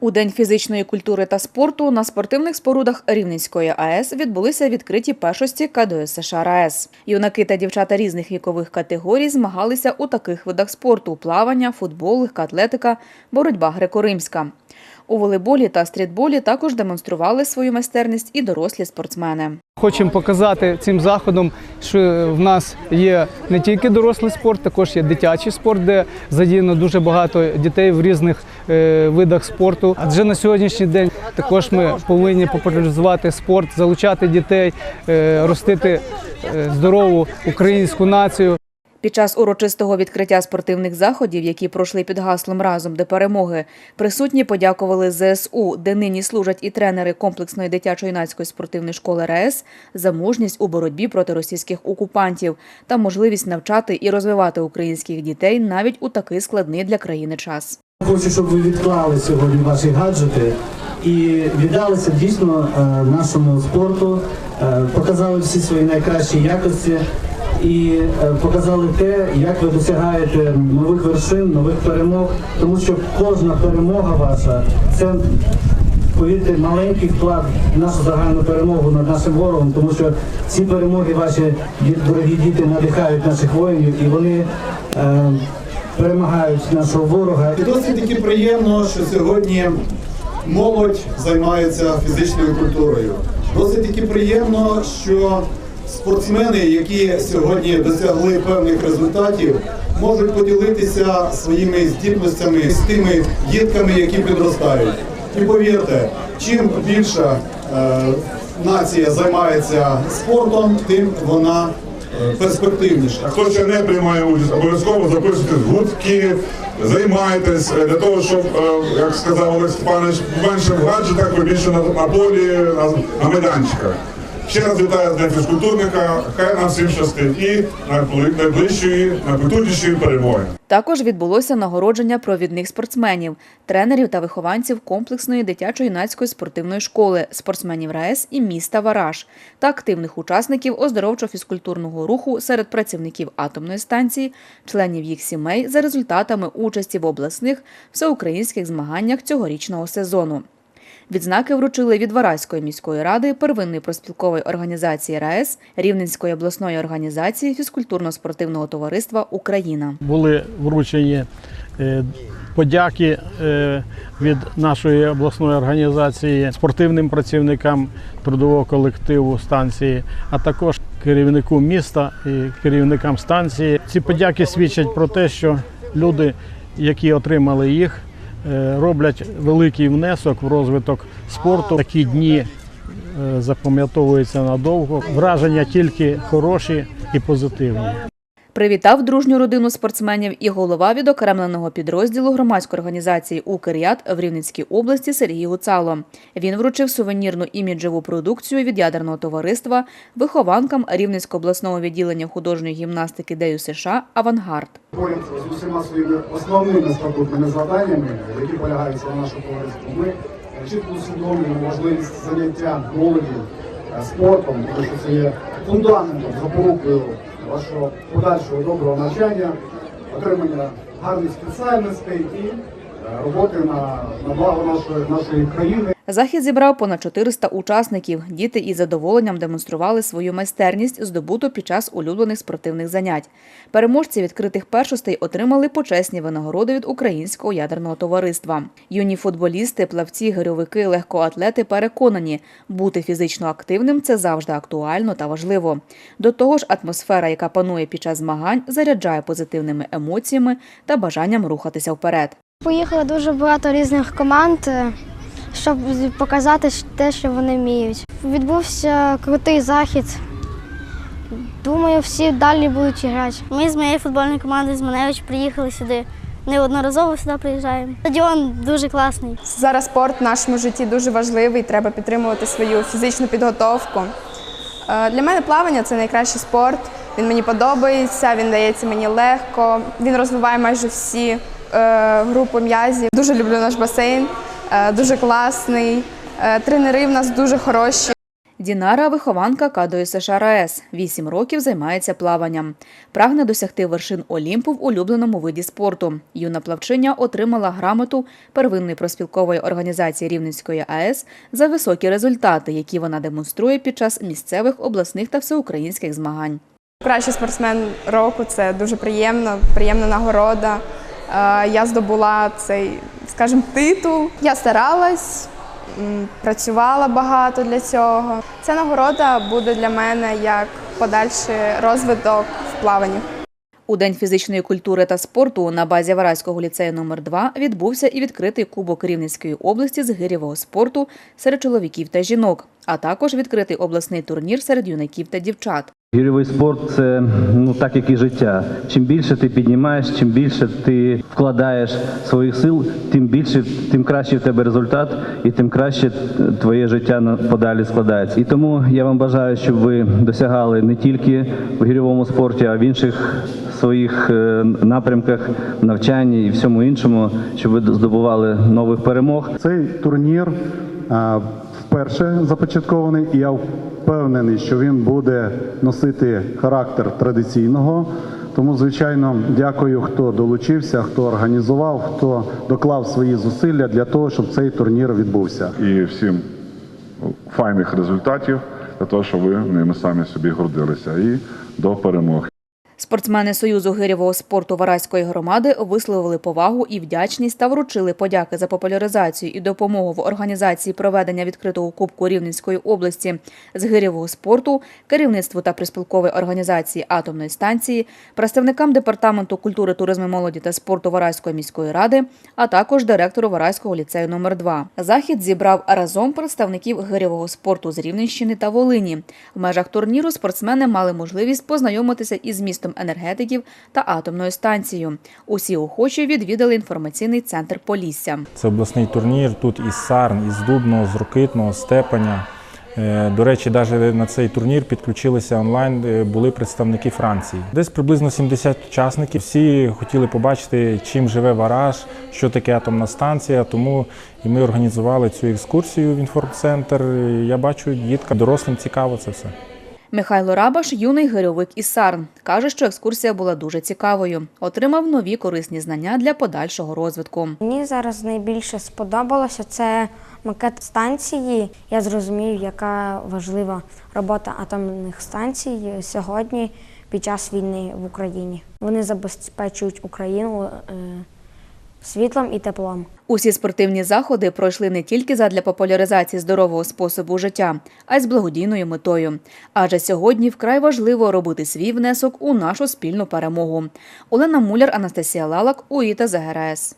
У День фізичної культури та спорту на спортивних спорудах Рівненської АЕС відбулися відкриті першості КДС США РаЕС. Юнаки та дівчата різних вікових категорій змагалися у таких видах спорту: плавання, футбол, легкоатлетика, боротьба греко-римська. У волейболі та стрітболі також демонстрували свою майстерність і дорослі спортсмени. Хочемо показати цим заходом, що в нас є не тільки дорослий спорт, також є дитячий спорт, де задіяно дуже багато дітей в різних е, видах спорту. Адже на сьогоднішній день також ми повинні популяризувати спорт, залучати дітей, е, ростити е, здорову українську націю. Під час урочистого відкриття спортивних заходів, які пройшли під гаслом разом до перемоги, присутні подякували ЗСУ, де нині служать і тренери комплексної дитячо-юнацької спортивної школи РаЕС за мужність у боротьбі проти російських окупантів та можливість навчати і розвивати українських дітей навіть у такий складний для країни час. Хочу, щоб ви відклали сьогодні ваші гаджети і віддалися дійсно е, нашому спорту, е, показали всі свої найкращі якості і е, показали те, як ви досягаєте нових вершин, нових перемог, тому що кожна перемога ваша це. Повірте, маленький вклад в нашу загальну перемогу над нашим ворогом, тому що ці перемоги ваші дорогі діти надихають наших воїнів і вони е, перемагають нашого ворога. І досить таки приємно, що сьогодні молодь займається фізичною культурою. Досить таки приємно, що спортсмени, які сьогодні досягли певних результатів, можуть поділитися своїми здібностями з тими дітками, які підростають. І повірте, чим більша е, нація займається спортом, тим вона е, перспективніша. А хто ще не приймає участь, обов'язково записуйтесь в гуртки, займайтесь е, для того, щоб, е, як сказав Олег Степанович, менше в гаджетах, побільше на, на полі, на, на майданчиках. Ще раз вітаю Днем фізкультурника, хай нам всім щастить і найближчої, найпотужнішої перемоги. Також відбулося нагородження провідних спортсменів, тренерів та вихованців комплексної дитячо-юнацької спортивної школи, спортсменів РаЕС і міста Вараж та активних учасників оздоровчо-фізкультурного руху серед працівників атомної станції, членів їх сімей за результатами участі в обласних всеукраїнських змаганнях цьогорічного сезону. Відзнаки вручили від Вараської міської ради, первинної проспілкової організації РаЕС, Рівненської обласної організації фізкультурно-спортивного товариства Україна. були вручені е, подяки е, від нашої обласної організації спортивним працівникам трудового колективу станції, а також керівнику міста і керівникам станції. Ці подяки свідчать про те, що люди, які отримали їх, роблять великий внесок в розвиток спорту. Такі дні е, запам'ятовуються надовго. Враження тільки хороші і позитивні. Привітав дружню родину спортсменів і голова відокремленого підрозділу громадської організації «Укряд» в Рівненській області Сергій Гуцало. Він вручив сувенірну іміджеву продукцію від ядерного товариства вихованкам Рівненського обласного відділення художньої гімнастики ДЮ США «Авангард». боремося з усіма своїми основними статутними завданнями, які полягають в нашому товариству. Ми чітко усвідомлюємо важливість заняття молоді е, спортом, тому що це є фундаментом, запорукою вашого подальшого доброго навчання, отримання гарних спеціальностей і роботи на, на благо нашої, нашої країни. Захід зібрав понад 400 учасників. Діти із задоволенням демонстрували свою майстерність, здобуту під час улюблених спортивних занять. Переможці відкритих першостей отримали почесні винагороди від Українського ядерного товариства. Юні футболісти, плавці, гирьовики, легкоатлети переконані, бути фізично активним це завжди актуально та важливо. До того ж, атмосфера, яка панує під час змагань, заряджає позитивними емоціями та бажанням рухатися вперед. Поїхало дуже багато різних команд, е, щоб показати те, що вони вміють. Відбувся крутий захід. Думаю, всі далі будуть грати. Ми з моєї футбольної команди з Маневич приїхали сюди. Неодноразово сюди приїжджаємо. Стадіон дуже класний. Зараз спорт в нашому житті дуже важливий, треба підтримувати свою фізичну підготовку. Е, Для мене плавання це найкращий спорт. Він мені подобається, він дається мені легко, він розвиває майже всі е, групи м'язів. Дуже люблю наш басейн, е, дуже класний. Е, Тренери в нас дуже хороші. Дінара – вихованка КДО США РАЕС. Вісім років займається плаванням. Прагне досягти вершин Олімпу в улюбленому виді спорту. Юна плавчиня отримала грамоту первинної проспілкової організації Рівненської АЕС за високі результати, які вона демонструє під час місцевих, обласних та всеукраїнських змагань. Кращий спортсмен року це дуже приємно, приємна нагорода. Е, Я здобула цей, скажімо, титул. Я старалась, працювала багато для цього. Ця нагорода буде для мене як подальший розвиток в плаванні. У День фізичної культури та спорту на базі Вараського ліцею номер 2 відбувся і відкритий кубок Рівненської області з гирєвого спорту серед чоловіків та жінок, а також відкритий обласний турнір серед юнаків та дівчат. Гірьовий спорт це ну так як і життя. Чим більше ти піднімаєш, чим більше ти вкладаєш своїх сил, тим більше, тим краще в тебе результат, і тим краще твоє життя подалі складається. І тому я вам бажаю, щоб ви досягали не тільки в гірьовому спорті, а в інших своїх е, напрямках навчанні і всьому іншому, щоб ви здобували нових перемог. Цей турнір а, вперше започаткований, і я впевнений, що він буде носити характер традиційного. Тому, звичайно, дякую, хто долучився, хто організував, хто доклав свої зусилля для того, щоб цей турнір відбувся. І всім файних результатів для того, щоб ви ними самі собі гордилися. І до перемоги. Спортсмени Союзу гирєвого спорту Вараської громади висловили повагу і вдячність та вручили подяки за популяризацію і допомогу в організації проведення відкритого кубку Рівненської області з гирєвого спорту, керівництву та приспілкової організації атомної станції, представникам департаменту культури, туризму, молоді та спорту Вараської міської ради, а також директору Вараського ліцею номер 2 Захід зібрав разом представників гирєвого спорту з Рівненщини та Волині. В межах турніру спортсмени мали можливість познайомитися із містом енергетиків та атомною станцією. Усі охочі відвідали інформаційний центр Полісся. Це обласний турнір. Тут із Сарн, із Дубного, з Рокитного, з Степаня. Е, До речі, навіть на цей турнір підключилися онлайн, е, були представники Франції. Десь приблизно 70 учасників. Всі хотіли побачити, чим живе Вараж, що таке атомна станція. Тому і ми організували цю екскурсію в інформцентр. Я бачу, діткам, дорослим цікаво це все. Михайло Рабаш, юний гирьовик із Сарн, каже, що екскурсія була дуже цікавою. Отримав нові корисні знання для подальшого розвитку. Мені зараз найбільше сподобалося це макет станції. Я зрозумів, яка важлива робота атомних станцій сьогодні під час війни в Україні. Вони забезпечують Україну е, світлом і теплом. Усі спортивні заходи пройшли не тільки задля популяризації здорового способу життя, а й з благодійною метою. Адже сьогодні вкрай важливо робити свій внесок у нашу спільну перемогу. Олена Муляр, Анастасія Лалак, УІТА ЗГРС.